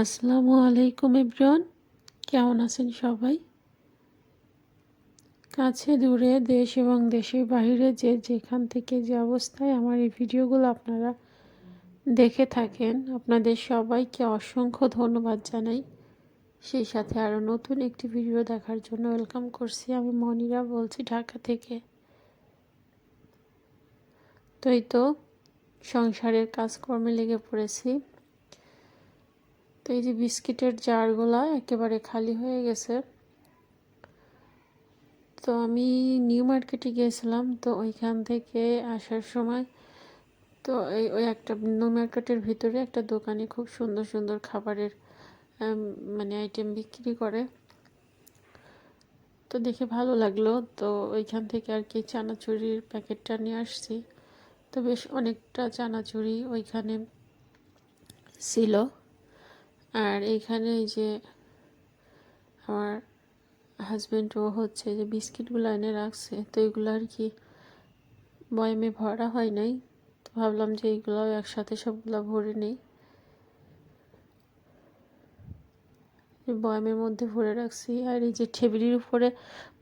আসসালামু আলাইকুম ইব্রান। কেমন আছেন সবাই? কাছে, দূরে, দেশ এবং দেশের বাইরে যে যেখান থেকে যে অবস্থায় আমার এই ভিডিওগুলো আপনারা দেখে থাকেন, আপনাদের সবাইকে অসংখ্য ধন্যবাদ জানাই। সেই সাথে আরও নতুন একটি ভিডিও দেখার জন্য ওয়েলকাম করছি আমি মনিরা বলছি ঢাকা থেকে। তো এই তো সংসারের কাজকর্মে লেগে পড়েছি। তো এই যে বিস্কিটের জারগুলা একেবারে খালি হয়ে গেছে। তো আমি নিউ মার্কেটে গিয়েছিলাম, তো ওইখান থেকে আসার সময় তো এই ওই একটা নিউ মার্কেটের ভিতরে একটা দোকানে খুব সুন্দর সুন্দর খাবারের মানে আইটেম বিক্রি করে। তো দেখে ভালো লাগল, তো ওইখান থেকে আর কি চানাচুরির প্যাকেটটা নিয়ে আসছি। তো বেশ অনেকটা চানাচুরি ওইখানে ছিল। আর এইখানে এই যে আমার হাজব্যান্ডও হচ্ছে যে বিস্কিটগুলো এনে রাখছে, তো এগুলো আর কি বয়ামে ভরা হয় নাই। তো ভাবলাম যে এইগুলো একসাথে সবগুলো ভরে নেই। বয়ামের মধ্যে ভরে রাখছি। আর এই যে টেবিলের উপরে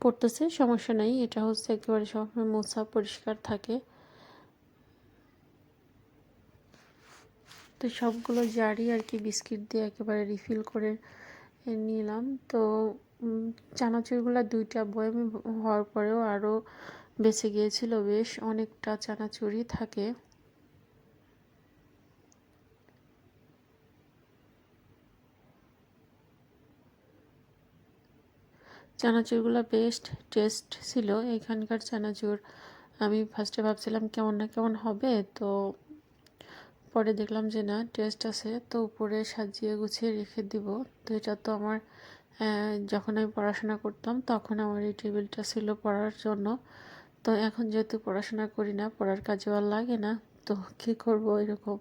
পড়তেছে, সমস্যা নাই। এটা হচ্ছে একেবারে সবসময় মোছা পরিষ্কার থাকে। তো সবগুলো জারি আর কি, বিস্কিট দিয়ে একেবারে রিফিল করে নিলাম। তো চানাচুরগুলো দুইটা বয়ামে হওয়ার পরেও আরও বেঁচে গিয়েছিল বেশ, অনেকটা চানাচুরি থাকে। চানাচুরগুলো বেস্ট টেস্ট ছিল, এখানকার চানাচুর। আমি ফার্স্টে ভাবছিলাম কেমন না কেমন হবে, তো পরে দেখলাম যে না টেস্ট আছে, তো উপরে সাজিয়ে গুছিয়ে রেখে দিব। তো এটা তো আমার যখন আমি পড়াশোনা করতাম তখন আমার এই টেবিলটা ছিল পড়ার জন্য। তো এখন যেহেতু পড়াশোনা করি না, পড়ার কাজে আর লাগে না, তো কী করব এরকম?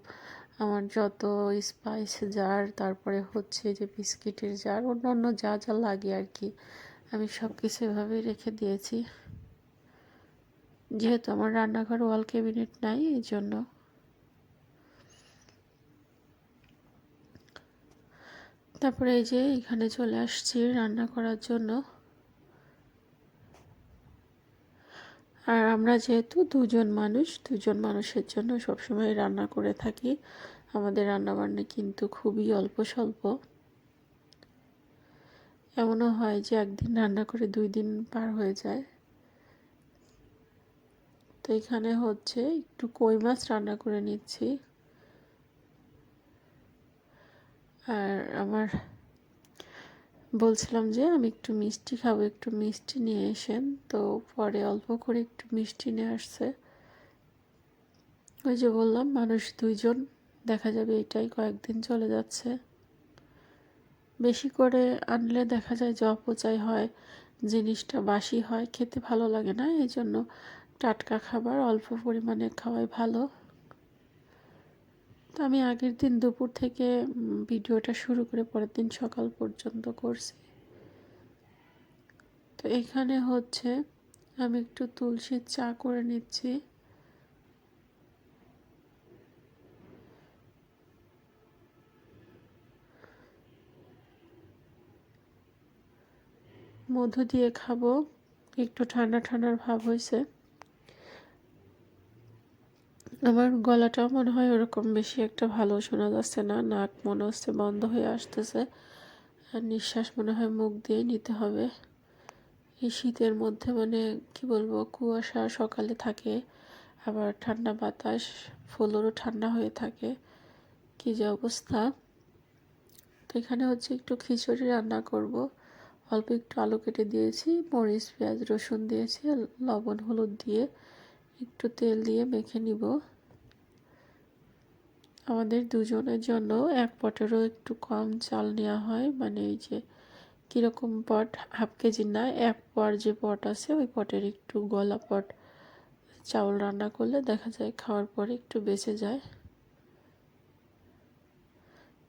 আমার যত স্পাইস জার তারপরে হচ্ছে যে বিস্কিটের জার অন্য অন্য যা যা লাগে আর কি, আমি সব কিছু এভাবেই রেখে দিয়েছি। যেহেতু আমার রান্নাঘর ওয়াল ক্যাবিনেট নাই, এই জন্য তারপরে এই যে এখানে চলে আসছি রান্না করার জন্য। আর আমরা যেহেতু দুজন মানুষ, দুজন মানুষের জন্য সবসময় রান্না করে থাকি। আমাদের রান্নাবান্না কিন্তু খুবই অল্প স্বল্প। এমনও হয় যে একদিন রান্না করে দুই দিন পার হয়ে যায়। তো এখানে হচ্ছে একটু কই মাছ রান্না করে নিচ্ছি। আর আমার বলছিলাম যে আমি একটু মিষ্টি খাব, একটু মিষ্টি নিয়ে এসেন তো পরে অল্প করে একটু মিষ্টি নিয়ে আসছে। ওই যে বললাম, মানুষ দুইজন, দেখা যাবে এটাই কয়েকদিন চলে যাচ্ছে। বেশি করে আনলে দেখা যায় যে অপচয় হয়, জিনিসটা বাসি হয়, খেতে ভালো লাগে না। এই জন্য টাটকা খাবার অল্প পরিমাণে খাওয়াই ভালো। তো আমি আগের দিন দুপুর থেকে ভিডিওটা শুরু করে পরের দিন সকাল পর্যন্ত করছি। তো এখানে হচ্ছে, আমি একটু তুলসীর চা করে নিচ্ছি। মধু দিয়ে খাব। একটু ঠান্ডা, ঠান্ডার ভাব হয়েছে। আমার গলাটাও মনে হয় ওরকম বেশি একটা ভালো শোনা যাচ্ছে না, নাক মনে হচ্ছে বন্ধ হয়ে আসতেছে। আর নিঃশ্বাস মনে হয় মুখ দিয়ে নিতে হবে। এই শীতের মধ্যে মানে কি বলব, কুয়াশা সকালে থাকে, আবার ঠান্ডা বাতাস, ফুলেরও ঠান্ডা হয়ে থাকে। কী যে অবস্থা। তো এখানে হচ্ছে একটু খিচুড়ি রান্না করব। অল্প একটু আলু কেটে দিয়েছি, মরিচ, পেঁয়াজ, রসুন দিয়েছি, লবণ, হলুদ দিয়ে। একটু তেল দিয়ে মেখে নিব। আমাদের দুজনের জন্য এক পটেরও একটু কম চাল নেওয়া হয়। মানে এই যে কীরকম পট, হাফ কেজি না, এক পট যে পট আছে, ওই পটের একটু গলা পট চাউল রান্না করলে দেখা যায় খাওয়ার পরে একটু বেঁচে যায়।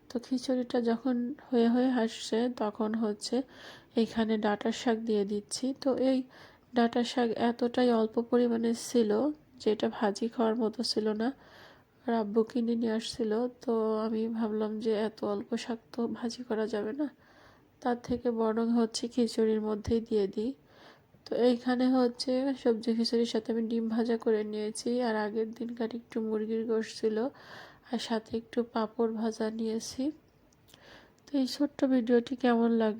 তো খিচুড়িটা যখন হয়ে হয়ে আসছে, তখন হচ্ছে এইখানে ডাটার শাক দিয়ে দিচ্ছি। তো এই ডাটা শাক এতটাই অল্প পরিমাণে ছিল যেটা ভাজি খাওয়ার মতো ছিল না। তারপর আব্বু কিনে নিয়ে আসছিল, তো আমি ভাবলাম যে এত অল্প শাক তো ভাজি করা যাবে না। তার থেকে বরং হচ্ছে খিচুড়ির মধ্যেই দিয়ে দিই। তো এইখানে হচ্ছে সবজি খিচুড়ির সাথে আমি ডিম ভাজা করে নিয়েছি, আর আগের দিনকার একটু মুরগির গোশ ছিল, আর সাথে একটু পাঁপড় ভাজা নিয়েছি। তো এই ছোট্ট ভিডিওটি কেমন লাগল?